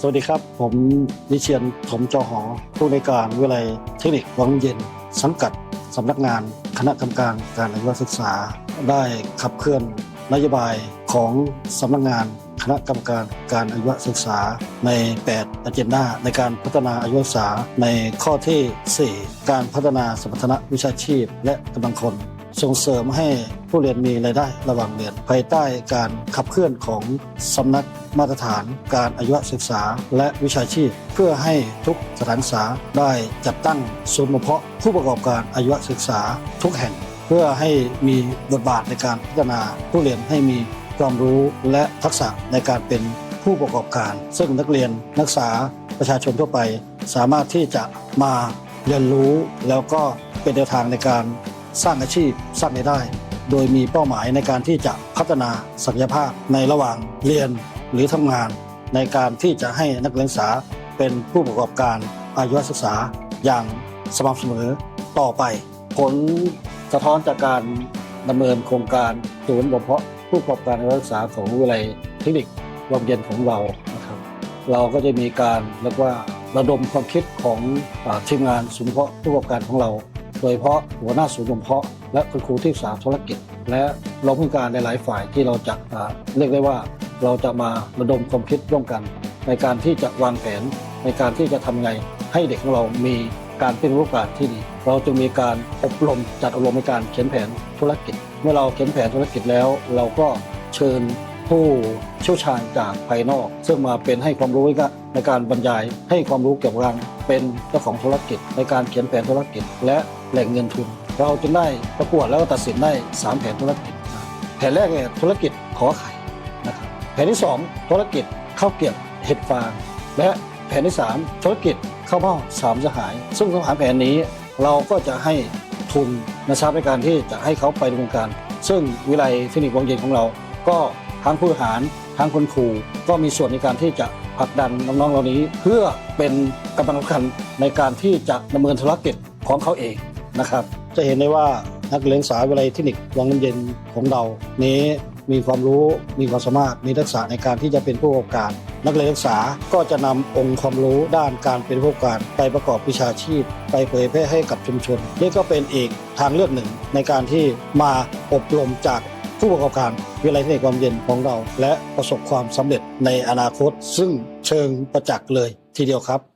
สวัสดีครับ ผมวิเชียนถมจอหอ ผู้ในการวิทยาลัยเทคนิควังเย็น สังกัดสำนักงานคณะกรรมการการอาชีวศึกษา ได้ขับเคลื่อนนโยบายของสำนักงานคณะกรรมการการอาชีวศึกษาใน 8 อเจนดาในการพัฒนาอาชีวศึกษาในข้อทีสี่ 4 การพัฒนาสมรรถนะวิชาชีพและกำลังคน ส่งเสริมให้ผู้เรียนมีรายได้ระหว่างเรียน ภายใต้การขับเคลื่อนของสำนักมาตรฐาน การอายุศึกษา และวิชาชีพ เพื่อให้ทุกสถานศึกษาได้จัดตั้งศูนย์บ่มเพาะผู้ประกอบการอายุศึกษาทุกแห่ง เพื่อให้มีบทบาทในการพัฒนาผู้เรียนให้มีความรู้และทักษะในการเป็นผู้ประกอบการ ซึ่งนักเรียนนักศึกษาประชาชนทั่วไป สามารถที่จะมาเรียนรู้แล้วก็เป็นแนวทางในการ สร้างอาชีพสร้างรายได้ โดยมีเป้าหมายในการที่จะพัฒนาศักยภาพในระหว่างเรียนหรือทำงาน ในการที่จะให้นักเรียนศึกษาเป็นผู้ประกอบการอายุศึกษาอย่างสม่ำเสมอต่อไป ผลสะท้อนจากการดำเนินโครงการศูนย์บ่มเพาะผู้ประกอบการอายุศึกษาของวิทยาลัยเทคนิควังเย็นของเรานะครับเราก็จะมีการเรียกว่าระดมความคิดของอทีมงานศูนย์เพาะผู้ประกอบการของเรา ดยเฉพาะหัวหน้าศูนย์บ่มเพาะ และคุณครูที่ปรึกษาธุรกิจ และรองผู้การในหลายฝ่ายที่เราจะเรียกได้ว่าเราจะมาระดมความคิดร่วมกัน ในการที่จะวางแผนในการที่จะทำไงให้เด็กของเรามีการเป็นรูปการที่ดี เราจะมีการอบรมจัดอบรมในการเขียนแผนธุรกิจ เมื่อเราเขียนแผนธุรกิจแล้ว เราก็เชิญผู้เชี่ยวชาญจากภายนอก ซึ่งมาเป็นให้ความรู้ในการบรรยายให้ความรู้เกี่ยวกับการเป็นเจ้าของธุรกิจ ในการเขียนแผนธุรกิจ และ แหล่งเงินทุน เราจึงได้ประกวดแล้วก็ตัดสินได้ 3 แผนธุรกิจ แผนแรกเนี่ยธุรกิจขอไข่นะครับแผนที่ 2 ธุรกิจข้าวเกรียบเห็ดฟาง และแผนที่ 3 ธุรกิจข้าวเม่าสามสหาย ซึ่งทั้งสามแผนนี้เราก็จะให้ทุนนะครับในการที่จะให้เขาไปดำเนินการ ซึ่งวิไลเทคนิควงเย็นของเรา ก็ทั้งผู้บริหารทั้งคุณครูก็มีส่วนในการที่จะผลักดันน้องๆเหล่านี้ เพื่อเป็นกำลังสำคัญในการที่จะดำเนินธุรกิจของเขาเอง นะครับ จะเห็นได้ว่านักเรียนศึกษาวิไลเทคนิควังน้ำเย็นของเรา นี้มีความรู้มีความสามารถมีทักษะในการที่จะเป็นผู้ประกอบการ นักเรียนศึกษาก็จะนำองค์ความรู้ด้านการเป็นผู้ประกอบการ ไปประกอบวิชาชีพ ไปเผยแพร่ให้กับชุมชนนี่ก็เป็นอีกทางเลือกหนึ่งในการที่มาอบรมจากผู้ประกอบการวิทยาลัยเทคนิคความเย็นของเรา และประสบความสำเร็จในอนาคต ซึ่งเชิงประจักษ์เลยทีเดียวครับ